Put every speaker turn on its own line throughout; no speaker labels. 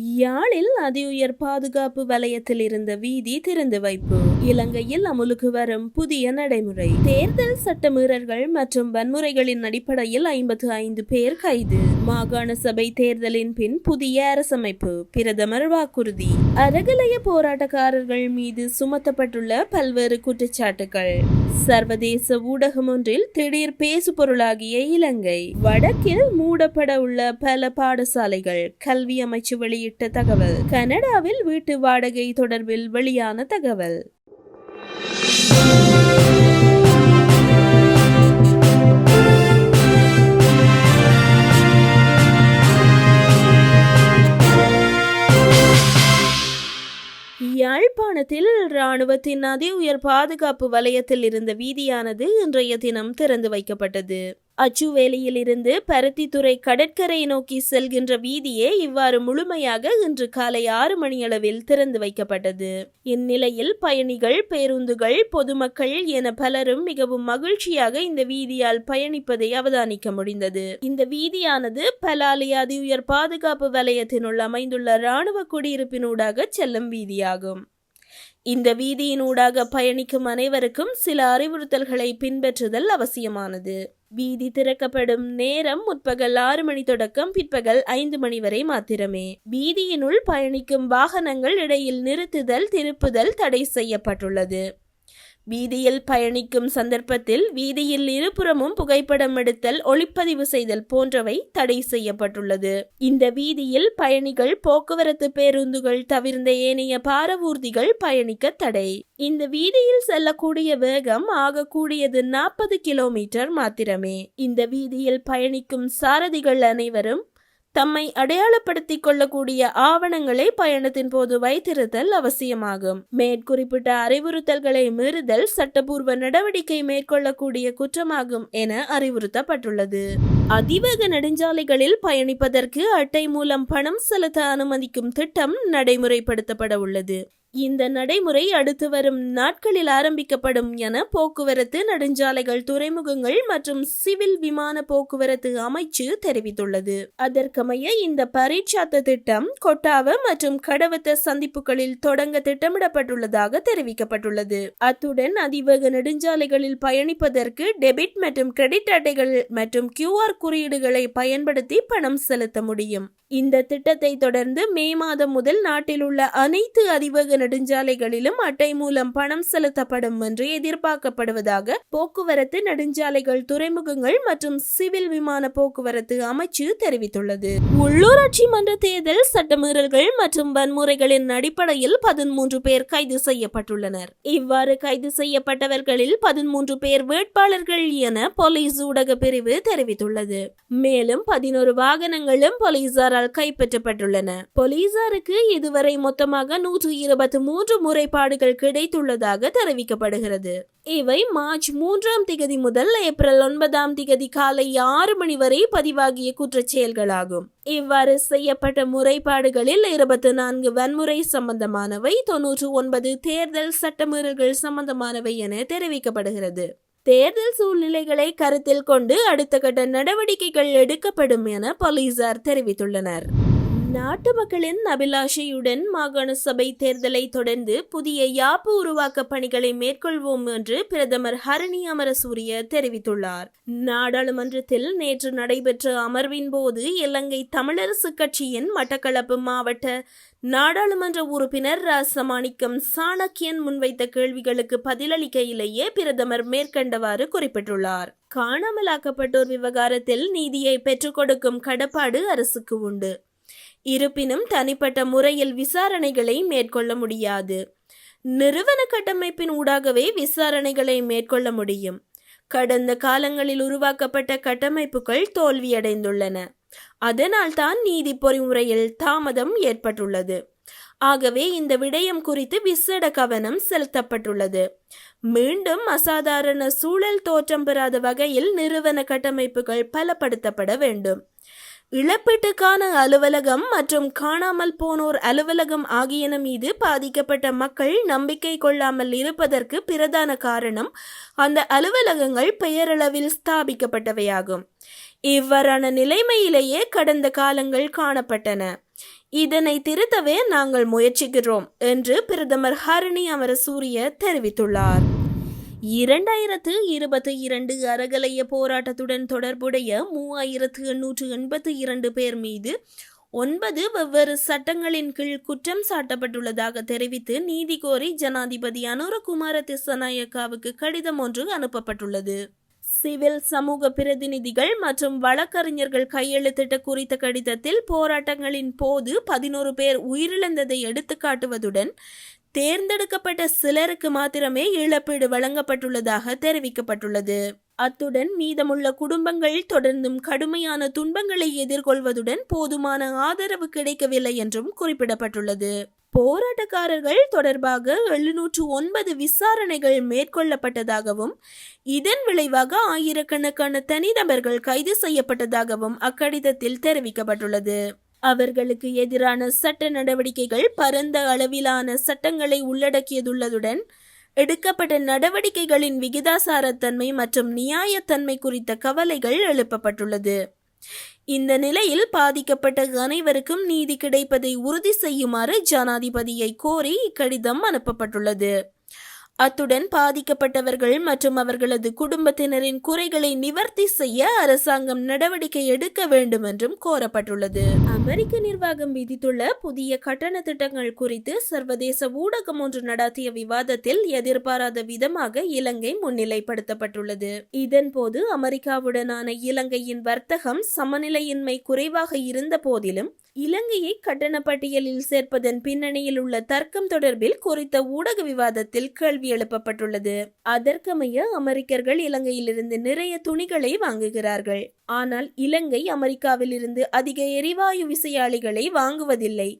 யாழில் அதிஉயர் பாதுகாப்பு வலயத்தில் இருந்த வீதி திறந்து வைப்பு. இலங்கையில் அமுலுக்கு வரும் புதிய நடைமுறை. தேர்தல் சட்டமீறல்கள் மற்றும் வன்முறைகளின் அடிப்படையில் ஐம்பத்து ஐந்து பேர் கைது. மாகாண சபை தேர்தலின் பின் புதிய அரசமைப்பு பிரதமர் வாக்குறுதி. அறகலைய போராட்டக்காரர்கள் மீது சுமத்தப்பட்டுள்ள பல்வேறு குற்றச்சாட்டுகள் சர்வதேச ஊடகம் ஒன்றில் திடீர் பேசுபொருளாகிய இலங்கை. வடக்கில் மூடப்பட உள்ள பல பாடசாலைகள் கல்வி அமைச்சு வெளியிட்ட தகவல். கனடாவில் வீட்டு வாடகை தொடர்பில் வெளியான தகவல். யாழ்ப்பாணத்தில் இராணுவத்தின் அதி உயர் பாதுகாப்பு வலயத்தில் இருந்த வீதியானது இன்றைய தினம் திறந்து வைக்கப்பட்டது. அச்சுவேலியில் இருந்து பருத்தித்துறை கடற்கரை நோக்கி செல்கின்ற வீதியே இவ்வாறு முழுமையாக இன்று காலை ஆறு மணியளவில் திறந்து வைக்கப்பட்டது. இந்நிலையில் பயணிகள் பேருந்துகள் பொதுமக்கள் என பலரும் மிகவும் மகிழ்ச்சியாக இந்த வீதியால் பயணிப்பதை அவதானிக்க முடிந்தது. இந்த வீதியானது பலாலி அதி உயர் பாதுகாப்பு வலயத்தினுள் அமைந்துள்ள இராணுவ குடியிருப்பினூடாக செல்லும் வீதியாகும். இந்த வீதியினூடாக பயணிக்கும் அனைவருக்கும் சில அறிவுறுத்தல்களை பின்பற்றுதல் அவசியமானது. வீதி திறக்கப்படும் நேரம் முற்பகல் ஆறு மணி தொடக்கம் பிற்பகல் ஐந்து மணி வரை மாத்திரமே. வீதியினுள் பயணிக்கும் வாகனங்கள் இடையில் நிறுத்துதல் திருப்புதல் தடை செய்யப்பட்டுள்ளது. வீதியில் பயணிக்கும் சந்தர்ப்பத்தில் வீதியில் இருபுறமும் புகைப்படம் எடுத்தல் ஒளிப்பதிவு செய்தல் போன்றவை தடை செய்யப்பட்டுள்ளது. இந்த வீதியில் பயணிகள் போக்குவரத்து பேருந்துகள் தவிர்ந்த ஏனைய பாரவூர்திகள் பயணிக்க தடை. இந்த வீதியில் செல்லக்கூடிய வேகம் ஆகக்கூடியது நாற்பது கிலோமீட்டர் மாத்திரமே. இந்த வீதியில் பயணிக்கும் சாரதிகள் அனைவரும் தம்மை அடையாளப்படுத்திக் கொள்ளக்கூடிய ஆவணங்களை பயணத்தின் போது வைத்திருத்தல் அவசியமாகும். மேற்குறிப்பிட்ட அறிவுறுத்தல்களை மீறுதல் சட்டபூர்வ நடவடிக்கை மேற்கொள்ளக்கூடிய குற்றமாகும் என அறிவுறுத்தப்பட்டுள்ளது. அதிவேக நெடுஞ்சாலைகளில் பயணிப்பதற்கு அட்டை மூலம் பணம் செலுத்த அனுமதிக்கும் திட்டம் நடைமுறைப்படுத்தப்பட உள்ளது. இந்த நடைமுறை அடுத்து வரும் நாட்களில் ஆரம்பிக்கப்படும் என போக்குவரத்து நெடுஞ்சாலைகள் துறைமுகங்கள் மற்றும் சிவில் விமான போக்குவரத்து அமைச்சு தெரிவித்துள்ளது. அதற்கமைய இந்த பரீட்சாத்த திட்டம் கொட்டாவ மற்றும் கடவத்த சந்திப்புகளில் தொடங்க திட்டமிடப்பட்டுள்ளதாக தெரிவிக்கப்பட்டுள்ளது. அத்துடன் அதிவேக நெடுஞ்சாலைகளில் பயணிப்பதற்கு டெபிட் மற்றும் கிரெடிட் அட்டைகள் மற்றும் கியூஆர் குறியீடுகளை பயன்படுத்தி பணம் செலுத்த முடியும். இந்த திட்டத்தை தொடர்ந்து மே மாதம் முதல் நாட்டில் உள்ள அனைத்து அதிவேக நெடுஞ்சாலைகளிலும் அட்டை மூலம் பணம் செலுத்தப்படும் என்று எதிர்பார்க்கப்படுவதாக போக்குவரத்து நெடுஞ்சாலைகள் துறைமுகங்கள் மற்றும் சிவில் விமான போக்குவரத்து அமைச்சு தெரிவித்துள்ளது. உள்ளூராட்சி மன்ற தேர்தல் சட்டமீறல்கள் மற்றும் வன்முறைகளின் அடிப்படையில் பதிமூன்று பேர் கைது செய்யப்பட்டுள்ளனர். இவ்வாறு கைது செய்யப்பட்டவர்களில் பதிமூன்று பேர் வேட்பாளர்கள் என போலீஸ் ஊடக பிரிவு தெரிவித்துள்ளது. மேலும் பதினோரு வாகனங்களும் போலீசாரால் கைப்பற்றப்பட்டுள்ளன. போலீசாருக்கு இதுவரை மொத்தமாக நூற்று இருபத்தி மூன்று முறைப்பாடுகள் கிடைத்துள்ளதாக தெரிவிக்கப்படுகிறது. இவை மார்ச் மூன்றாம் திகதி முதல் ஏப்ரல் ஒன்பதாம் திகதி காலை ஆறு மணி வரை பதிவாகிய குற்றச்செயல்களாகும் இவ்வாறு செய்யப்பட்ட முறைப்பாடுகளில் இருபத்தி நான்கு வன்முறை சம்பந்தமானவை தொன்னூற்று ஒன்பது தேர்தல் சட்டமீறல்கள் சம்பந்தமானவை என தெரிவிக்கப்படுகிறது. தேர்தல் சூழ்நிலைகளை கருத்தில் கொண்டு அடுத்த கட்ட நடவடிக்கைகள் எடுக்கப்படும் என போலீசார் தெரிவித்துள்ளனர். நாட்டு மக்களின் அபிலாஷையுடன் மாகாண சபை தேர்தலை தொடர்ந்து புதிய யாப்பு உருவாக்க பணிகளை மேற்கொள்வோம் என்று பிரதமர் ஹரணி அமரசூரிய தெரிவித்துள்ளார். நாடாளுமன்றத்தில் நேற்று நடைபெற்ற அமர்வின் போது இலங்கை தமிழரசு கட்சியின் மட்டக்களப்பு மாவட்ட நாடாளுமன்ற உறுப்பினர் ராசமாணிக்கம் சாணக்கியன் முன்வைத்த கேள்விகளுக்கு பதிலளிக்கையிலேயே பிரதமர் மேற்கண்டவாறு குறிப்பிட்டுள்ளார். காணாமலாக்கப்பட்டோர் விவகாரத்தில் நீதியை பெற்றுக் கொடுக்கும் கடப்பாடு அரசுக்கு உண்டு. இருப்பினும் தனிப்பட்ட முறையில் விசாரணைகளை மேற்கொள்ள முடியாது. நிறுவன கட்டமைப்பின் ஊடாகவே விசாரணைகளை மேற்கொள்ள முடியும். கடந்த காலங்களில் உருவாக்கப்பட்ட கட்டமைப்புகள் தோல்வியடைந்துள்ளன. அதனால் தான் நீதி பொறிமுறையில் தாமதம் ஏற்பட்டுள்ளது. ஆகவே இந்த விடயம் குறித்து விசேட கவனம் செலுத்தப்பட்டுள்ளது. மீண்டும் அசாதாரண சூழல் தோற்றம் பெறாத வகையில் நிறுவன கட்டமைப்புகள் பலப்படுத்தப்பட வேண்டும். இழப்பீட்டுக்கான அலுவலகம் மற்றும் காணாமல் போனோர் அலுவலகம் ஆகியன மீது பாதிக்கப்பட்ட மக்கள் நம்பிக்கை கொள்ளாமல் இருப்பதற்கு பிரதான காரணம் அந்த அலுவலகங்கள் பெயரளவில் ஸ்தாபிக்கப்பட்டவையாகும். இவ்வாறான நிலைமையிலேயே கடந்த காலங்கள் காணப்பட்டன. இதனை திருத்தவே நாங்கள் முயற்சிக்கிறோம் என்று பிரதமர் ஹரணி அமரசூரிய தெரிவித்துள்ளார். இரண்டாயிரத்து இருபத்தி இரண்டு அறகலைய போராட்டத்துடன் தொடர்புடைய மூவாயிரத்து எண்ணூற்று எண்பத்தி இரண்டு பேர் மீது ஒன்பது வெவ்வேறு சட்டங்களின் கீழ் குற்றம் சாட்டப்பட்டுள்ளதாக தெரிவித்து நீதி கோரி ஜனாதிபதி அனுரகுமார திசநாயக்காவுக்கு கடிதம் ஒன்று அனுப்பப்பட்டுள்ளது. சிவில் சமூக பிரதிநிதிகள் மற்றும் வழக்கறிஞர்கள் கையெழுத்திட்ட குறித்த கடிதத்தில் போராட்டங்களின் போது பதினோரு பேர் உயிரிழந்ததை எடுத்துக்காட்டுவதுடன் தேர்ந்தெடுக்கப்பட்ட சிலருக்கு மாத்திரமே இழப்பீடு வழங்கப்பட்டுள்ளதாக தெரிவிக்கப்பட்டுள்ளது. அத்துடன் மீதமுள்ள குடும்பங்கள் தொடர்ந்தும் கடுமையான துன்பங்களை எதிர்கொள்வதுடன் போதுமான ஆதரவு கிடைக்கவில்லை என்றும் குறிப்பிடப்பட்டுள்ளது. போராட்டக்காரர்கள் தொடர்பாக எழுநூற்று ஒன்பது விசாரணைகள் மேற்கொள்ளப்பட்டதாகவும் இதன் விளைவாக ஆயிரக்கணக்கான தனிநபர்கள் கைது செய்யப்பட்டதாகவும் அக்கடிதத்தில் தெரிவிக்கப்பட்டுள்ளது. அவர்களுக்கு எதிரான சட்ட நடவடிக்கைகள் பரந்த அளவிலான சட்டங்களை உள்ளடக்கியதுள்ளதுடன் எடுக்கப்பட்ட நடவடிக்கைகளின் விகிதாசாரத்தன்மை மற்றும் நியாயத்தன்மை குறித்த கவலைகள் எழுப்பப்பட்டுள்ளது. இந்த நிலையில் பாதிக்கப்பட்ட அனைவருக்கும் நீதி கிடைப்பதை உறுதி செய்யுமாறு ஜனாதிபதியை கோரி இக்கடிதம் அனுப்பப்பட்டுள்ளது. அத்துடன் பாதிக்கப்பட்டவர்கள் மற்றும் அவர்களது குடும்பத்தினரின் குறைகளை நிவர்த்தி செய்ய அரசாங்கம் நடவடிக்கை எடுக்க வேண்டும் என்றும் கோரப்பட்டுள்ளது. அமெரிக்க நிர்வாகம் விதித்துள்ள புதிய கட்டண திட்டங்கள் குறித்து சர்வதேச ஊடகம் ஒன்று நடத்திய விவாதத்தில் எதிர்பாராத விதமாக இலங்கை முன்னிலைப்படுத்தப்பட்டுள்ளது. இதன்போது அமெரிக்காவுடனான இலங்கையின் வர்த்தகம் சமநிலையின்மை குறைவாக இருந்த போதிலும் இலங்கையை கட்டண பட்டியலில் சேர்ப்பதன் பின்னணியில் உள்ள தர்க்கம் தொடர்பில் குறித்த ஊடக விவாதத்தில் கேள்வி எழுப்பப்பட்டுள்ளது. அதற்கமைய அமெரிக்கர்கள் இலங்கையிலிருந்து நிறைய துணிகளை வாங்குகிறார்கள். ஆனால் இலங்கை அமெரிக்காவிலிருந்து அதிக எரிவாயு விசையாளிகளை வாங்குவதில்லை.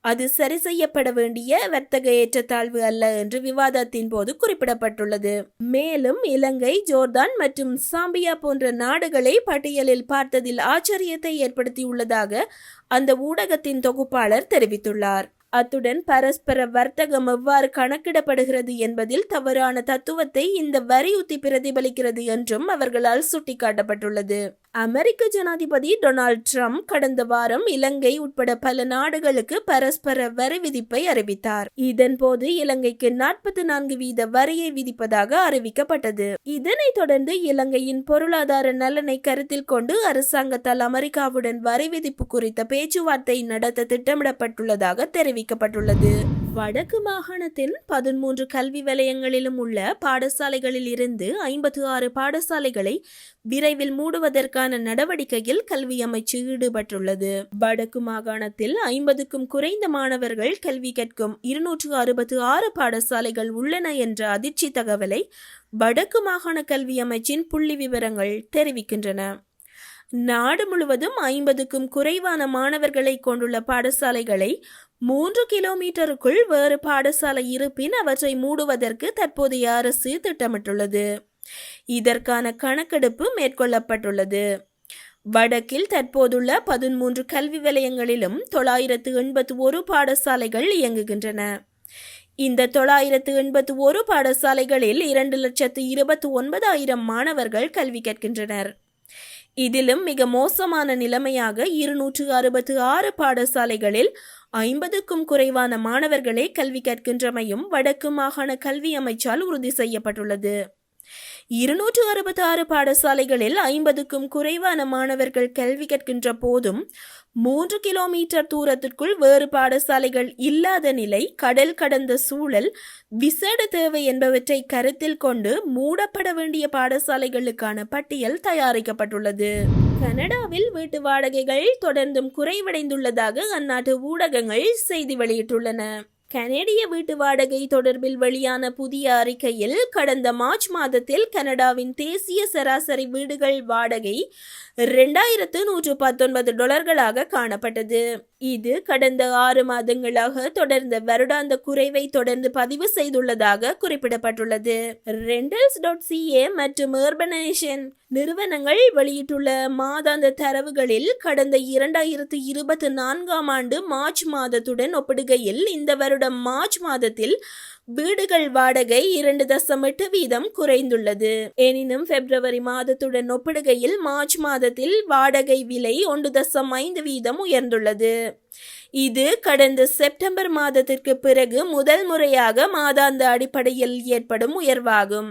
அது சரி செய்யப்பட வேண்டிய வர்த்தக ஏற்றத்தாழ்வு அல்ல என்று விவாதத்தின் போது குறிப்பிடப்பட்டுள்ளது. மேலும் இலங்கை ஜோர்தான் மற்றும் சாம்பியா போன்ற நாடுகளை பட்டியலில் பார்த்ததில் ஆச்சரியத்தை ஏற்படுத்தியுள்ளதாக அந்த ஊடகத்தின் தொகுப்பாளர் தெரிவித்துள்ளார். அத்துடன் பரஸ்பர வர்த்தகம் எவ்வாறு கணக்கிடப்படுகிறது என்பதில் தவறான தத்துவத்தை இந்த வரி உத்தி பிரதிபலிக்கிறது என்றும் அவர்களால் சுட்டிக்காட்டப்பட்டுள்ளது. அமெரிக்க ஜனாதிபதி டொனால்ட் ட்ரம்ப் கடந்த வாரம் இலங்கை உட்பட பல நாடுகளுக்கு பரஸ்பர வரி விதிப்பை அறிவித்தார். இதன்போது இலங்கைக்கு நாற்பத்தி நான்கு வீத வரியை விதிப்பதாக அறிவிக்கப்பட்டது. இதனைத் தொடர்ந்து இலங்கையின் பொருளாதார நலனை கருத்தில் கொண்டு அரசாங்கத்தால் அமெரிக்காவுடன் வரி விதிப்பு குறித்த பேச்சுவார்த்தை நடத்த திட்டமிடப்பட்டுள்ளதாக தெரிவித்தார் அறிவிக்கப்பட்டுள்ளது. வடக்கு மாகாணத்தின் பதிமூன்று கல்வி வலயங்களிலும் உள்ள பாடசாலைகளில் இருந்து ஐம்பத்தி ஆறு பாடசாலைகளை விரைவில் மூடுவதற்கான நடவடிக்கையில் கல்வி அமைச்சு ஈடுபட்டுள்ளது. வடக்கு மாகாணத்தில் ஐம்பதுக்கும் குறைந்த மாணவர்கள் கல்வி கற்கும் இருநூற்று அறுபத்து ஆறு பாடசாலைகள் உள்ளன என்ற அதிர்ச்சி தகவலை வடக்கு மாகாண கல்வி அமைச்சின் புள்ளி விவரங்கள் தெரிவிக்கின்றன. நாடு முழுவதும் ஐம்பதுக்கும் குறைவான மாணவர்களை கொண்டுள்ள பாடசாலைகளை மூன்று கிலோமீட்டருக்குள் வேறு பாடசாலை இருப்பின் அவற்றை மூடுவதற்கு தற்போதைய அரசு திட்டமிட்டுள்ளது. இதற்கான கணக்கெடுப்பு மேற்கொள்ளப்பட்டுள்ளது. வடக்கில் தற்போதுள்ள பதிமூன்று கல்வி வலயங்களிலும் தொள்ளாயிரத்து எண்பத்து ஒரு பாடசாலைகள் இயங்குகின்றன. இந்த தொள்ளாயிரத்து எண்பத்து ஒரு பாடசாலைகளில் இரண்டு லட்சத்து இருபத்தி ஒன்பதாயிரம் மாணவர்கள் கல்வி கற்கின்றனர். இதிலும் மிக மோசமான நிலைமையாக இருநூற்று அறுபத்து ஆறு பாடசாலைகளில் ஐம்பதுக்கும் குறைவான மாணவர்களே கல்வி கற்கின்றமையும் வடக்கு மாகாண கல்வி அமைச்சால் உறுதி செய்யப்பட்டுள்ளது. இருநூற்று அறுபத்தி ஆறு பாடசாலைகளில் ஐம்பதுக்கும் குறைவான மாணவர்கள் கல்வி கற்கின்ற போதும் மூன்று கிலோமீட்டர் தூரத்திற்குள் வேறு பாடசாலைகள் இல்லாத நிலை கடல் கடந்த சூழல் விசேட தேவை என்பவற்றை கருத்தில் கொண்டு மூடப்பட வேண்டிய பாடசாலைகளுக்கான பட்டியல் தயாரிக்கப்பட்டுள்ளது. கனடாவில் வீட்டு வாடகைகள் தொடர்ந்தும் குறைவடைந்துள்ளதாக அந்நாட்டு ஊடகங்கள் செய்தி வெளியிட்டுள்ளன. கனேடிய வீட்டு வாடகை தொடர்பில் வெளியான புதிய அறிக்கையில் கடந்த மார்ச் மாதத்தில் கனடாவின் தேசிய சராசரி வீடுகள் வாடகை இரண்டாயிரத்து நூற்று பத்தொன்பது டாலர்களாக காணப்பட்டது. இது கடந்த ஆறு மாதங்களாக தொடர்ந்த வருடாந்த குறைவை தொடர்ந்து பதிவு செய்துள்ளதாக குறிப்பிடப்பட்டுள்ளது. ரெண்டல்ஸ் டாட் சிஏ மற்றும் ஏர்பனைசேஷன் நிறுவனங்கள் வெளியிட்டுள்ள மாதாந்த தரவுகளில் கடந்த இரண்டாயிரத்து இருபத்தி நான்காம் ஆண்டு மார்ச் மாதத்துடன் ஒப்பிடுகையில் இந்த வருடம் மார்ச் மாதத்தில் வீடுகள் வாடகை இரண்டு தசம் எட்டு வீதம் குறைந்துள்ளது. எனினும் பிப்ரவரி மாதத்துடன் ஒப்பிடுகையில் மார்ச் மாதத்தில் வாடகை விலை ஒன்று தசம் ஐந்து வீதம் உயர்ந்துள்ளது. இது கடந்த செப்டம்பர் மாதத்திற்கு பிறகு முதல் முறையாக மாதாந்த அடிப்படையில் ஏற்படும் உயர்வாகும்.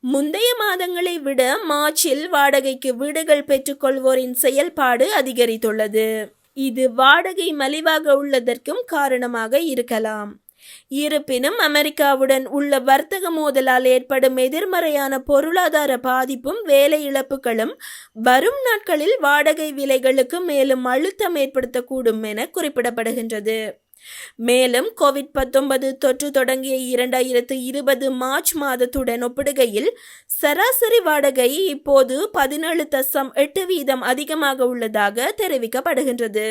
முந்தைய மாதங்களை விட மார்ச்சில் வாடகைக்கு வீடுகள் பெற்றுக்கொள்வோரின் செயல்பாடு அதிகரித்துள்ளது. இது வாடகை மலிவாக உள்ளதற்கும் காரணமாக இருக்கலாம். இருப்பினும் அமெரிக்காவுடன் உள்ள வர்த்தக மோதலால் ஏற்படும் எதிர்மறையான பொருளாதார பாதிப்பும் வேலை இழப்புகளும் வரும் நாட்களில் வாடகை விலைகளுக்கு மேலும் அழுத்தம் ஏற்படுத்தக்கூடும் என குறிப்பிடப்படுகின்றது. மேலும் கோவிட் பத்தொன்பது தொற்று தொடங்கிய இரண்டாயிரத்து இருபது மார்ச் மாதத்துடன் ஒப்பிடுகையில் சராசரி வாடகை இப்போது பதினேழு தசம் எட்டு வீதம் அதிகமாக உள்ளதாக தெரிவிக்கப்படுகின்றது.